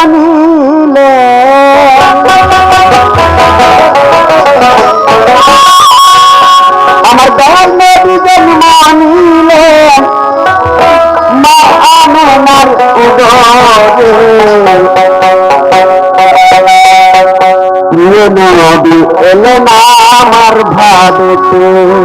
জানিলে। আমার দল নদীজন মানিলে। মা আমার প্রিয়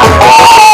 Oh!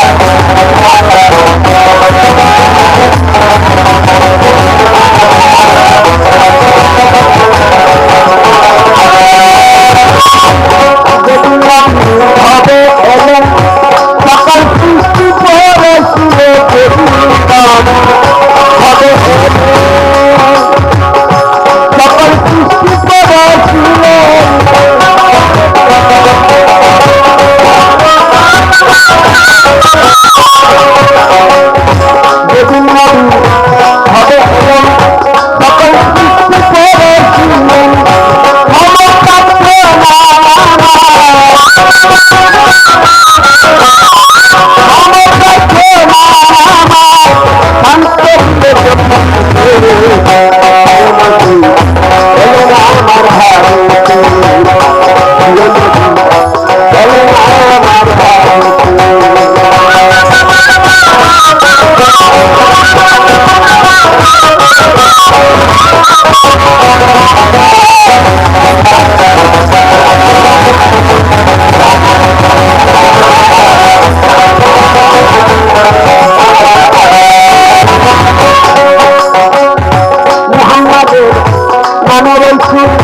I'm volunteer.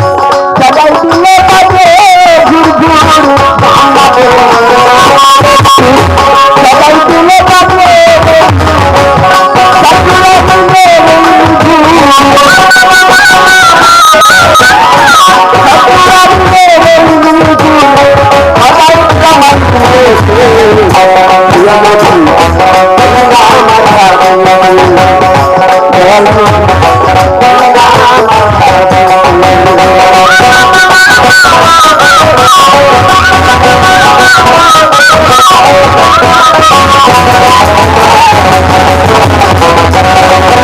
Thank